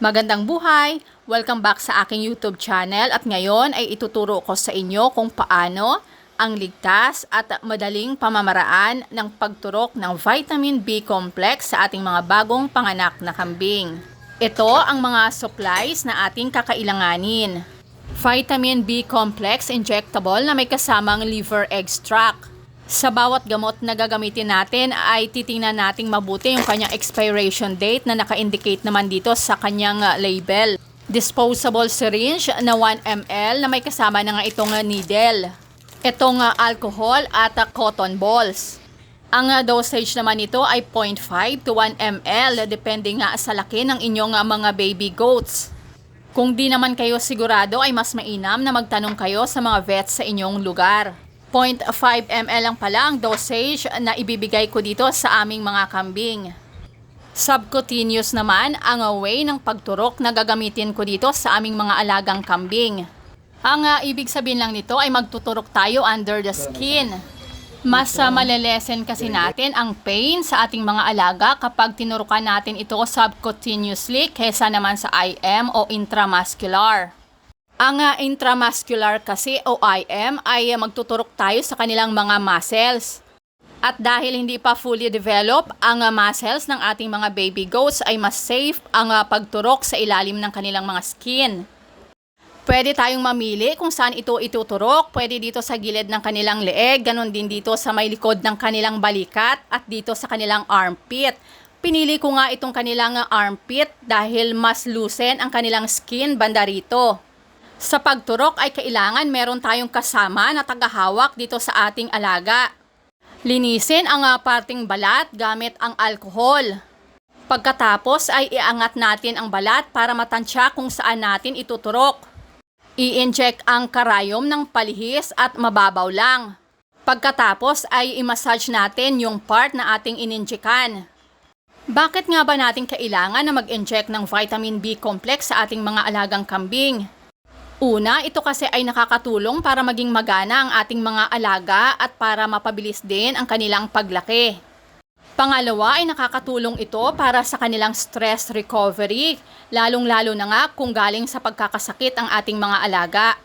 Magandang buhay! Welcome back sa aking YouTube channel at ngayon ay ituturo ko sa inyo kung paano ang ligtas at madaling pamamaraan ng pagturok ng vitamin B complex sa ating mga bagong panganak na kambing. Ito ang mga supplies na ating kakailanganin. Vitamin B complex injectable na may kasamang liver extract. Sa bawat gamot na gagamitin natin ay titingnan nating mabuti yung kanyang expiration date na naka-indicate naman dito sa kanyang uh, label. Disposable syringe na 1 ml na may kasama na nga itong uh, needle. Itong uh, alcohol at cotton balls. Ang dosage naman nito ay 0.5 to 1 ml depende nga sa laki ng inyong mga baby goats. Kung di naman kayo sigurado ay mas mainam na magtanong kayo sa mga vets sa inyong lugar. 0.5 ml lang pala ang dosage na ibibigay ko dito sa aming mga kambing. Subcutaneous naman ang way ng pagturok na gagamitin ko dito sa aming mga alagang kambing. Ang uh, ibig sabihin lang nito ay magtuturok tayo under the skin. Mas uh, malelesen kasi natin ang pain sa ating mga alaga kapag tinurukan natin ito subcutaneously kesa naman sa IM o intramuscular. Ang uh, intramuscular kasi o IM ay uh, magtuturok tayo sa kanilang mga muscles. At dahil hindi pa fully develop ang uh, muscles ng ating mga baby goats ay mas safe ang uh, pagturok sa ilalim ng kanilang mga skin. Pwede tayong mamili kung saan ito ituturok. Pwede dito sa gilid ng kanilang leeg, ganun din dito sa may likod ng kanilang balikat at dito sa kanilang armpit. Pinili ko nga itong kanilang armpit dahil mas loosen ang kanilang skin banda rito. Sa pagturok ay kailangan meron tayong kasama na tagahawak dito sa ating alaga. Linisin ang uh, parting balat gamit ang alkohol. Pagkatapos ay iangat natin ang balat para matansya kung saan natin ituturok. I-inject ang karayom ng palihis at mababaw lang. Pagkatapos ay i-massage natin yung part na ating ininjekan. Bakit nga ba natin kailangan na mag-inject ng vitamin B complex sa ating mga alagang kambing? Una, ito kasi ay nakakatulong para maging magana ang ating mga alaga at para mapabilis din ang kanilang paglaki. Pangalawa ay nakakatulong ito para sa kanilang stress recovery, lalong-lalo na nga kung galing sa pagkakasakit ang ating mga alaga.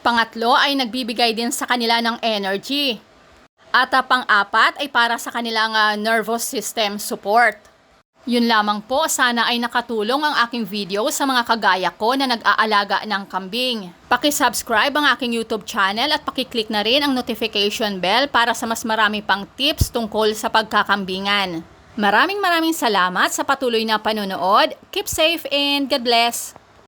Pangatlo ay nagbibigay din sa kanila ng energy. At pang-apat ay para sa kanilang uh, nervous system support. Yun lamang po, sana ay nakatulong ang aking video sa mga kagaya ko na nag-aalaga ng kambing. Paki-subscribe ang aking YouTube channel at paki-click na rin ang notification bell para sa mas marami pang tips tungkol sa pagkakambingan. Maraming maraming salamat sa patuloy na panonood. Keep safe and God bless!